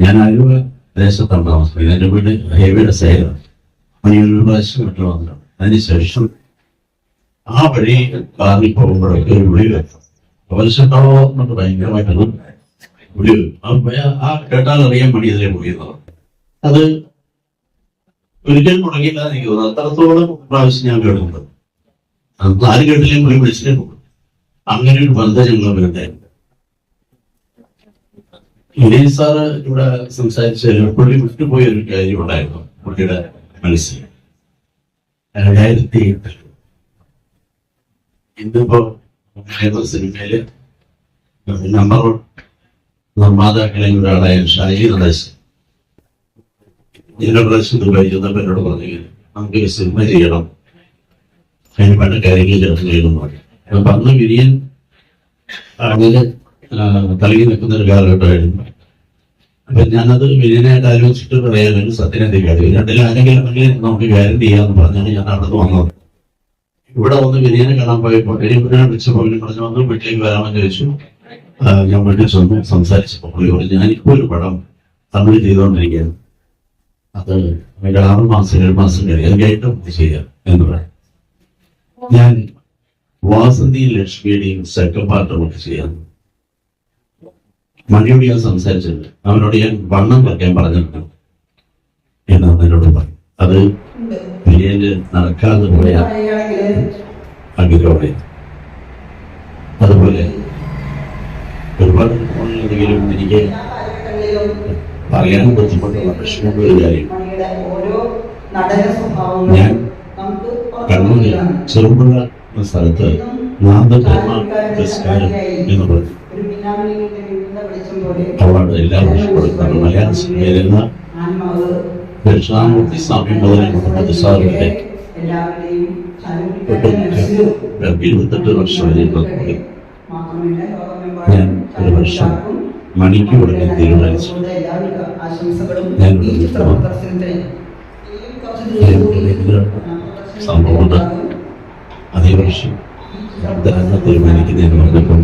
ഞാൻ ആലുവ ദേശത്താണ് താമസിക്കുന്നത്. എന്റെ വീട് ഹൈവേയുടെ സൈഡാണ്. മണിയൊരു പ്രാവശ്യം വീട്ടിൽ വന്നിട്ടുണ്ട്. അതിനുശേഷം ആ വഴി കാറിൽ പോകുമ്പോഴൊക്കെ ഒരു വിളി കേൾക്കും അവശട്ടോ എന്നൊക്കെ ഭയങ്കരമായിട്ടൊന്നും വിളി. ആ കേട്ടാൽ അറിയാൻ വേണ്ടി ഇതിലെ പോയിരുന്നത് അത് ഒരിക്കലും തുടങ്ങിയില്ല എനിക്ക് തോന്നുന്നു. അത്രത്തോളം പ്രാവശ്യം ഞാൻ കേട്ടിട്ടുണ്ട്. അത് ആര് കേട്ടില്ലെങ്കിൽ വിളി വിളിച്ചിട്ടേ പോകും. അങ്ങനെ ഒരു ബന്ധം ഞങ്ങൾ വരുന്നുണ്ടായിരുന്നു ഇനി സാറ് ഇവിടെ സംസാരിച്ച പുള്ളി വിട്ടുപോയ ഒരു കാര്യം ഉണ്ടായിരുന്നു പുള്ളിയുടെ മനസ്സിൽ. രണ്ടായിരത്തി എട്ടിൽ ഇന്നിപ്പോ സിനിമയിൽ നമ്പർ നിർമ്മാതാക്കളിൽ ഒരാളായ ഷാജി നടേശൻ ഇതിന്റെ പ്രശ്നം ദുബായി ചെന്നപ്പോ എന്നോട് പറഞ്ഞു നമുക്ക് സിനിമ ചെയ്യണം. അതിന് പല കാര്യങ്ങൾ ചേർത്ത് ചെയ്യണം അപ്പൊ അന്ന് വിരിയൻ അങ്ങനെ തലകി നിൽക്കുന്ന ഒരു കാലഘട്ടമായിരുന്നു. അപ്പൊ ഞാനത് വിനയനായിട്ട് ആലോചിച്ചിട്ട് പറയാനൊരു സത്യനത്തെ കാര്യം രണ്ടിൽ ആരെങ്കിലും അല്ലെങ്കിൽ നമുക്ക് ഗ്യാരണ്ടി ചെയ്യാന്ന് പറഞ്ഞാണ് ഞാൻ അവിടെ വന്നത്. ഇവിടെ വന്ന് വിനയനെ കാണാൻ പോയപ്പോൾ എരിപുരാൻ വിളിച്ചപ്പോൾ അവർ പറഞ്ഞു വന്നു വീട്ടിലേക്ക് വരാമെന്ന് ചോദിച്ചു. ഞാൻ വീട്ടിൽ ചെന്ന് സംസാരിച്ചപ്പോൾ പുള്ളി പറഞ്ഞു ഒരു പടം തമിഴ് ചെയ്തുകൊണ്ടിരിക്കുകയാണ്. അത് ഒരു ആറ് മാസം ഏഴ് മാസം കഴിയും അത് കഴിഞ്ഞിട്ട് ഇത് ചെയ്യാം എന്ന് പറയാം ഞാൻ വാസന്തി ലക്ഷ്മിയുടെയും സെക്കൻഡ് പാർട്ട് ഒക്കെ ചെയ്യാം. മണിയോട് ഞാൻ സംസാരിച്ചിട്ടുണ്ട്. അവനോട് ഞാൻ വണ്ണം വെക്കാൻ പറഞ്ഞിട്ടുണ്ട്. എന്ന് എന്നോട് പറഞ്ഞു. അത് വിജയന് നടക്കാതെ പോയ ആഗ്രഹമാണ്. അതുപോലെ ഒരുപാട് ഫോണിലെങ്കിലും എനിക്ക് പറയാൻ ബുദ്ധിമുട്ടുള്ള വിഷമമുള്ള കാര്യം. ഞാൻ കണ്ണൂരിൽ ചെറുപുഴ എന്ന സ്ഥലത്ത് നാദധർമ്മ പുരസ്കാരം എന്ന് പറഞ്ഞു. അവാർഡ് എല്ലാ കൊടുക്കുന്നത് മലയാള ആത്മാവ് ദക്ഷിണാമൂർത്തി സ്വാമി എല്ലാവരുടെയും ഒട്ടും ഇരുപത്തെട്ട് വർഷം വരെ ഞാൻ ഒരു വർഷം മണിക്ക് കൊടുക്കാൻ തീരുമാനിച്ചു. ഞാൻ സംഭവമുണ്ട് അതേ വർഷം തീരുമാനിക്കുന്നതിന് പറഞ്ഞപ്പം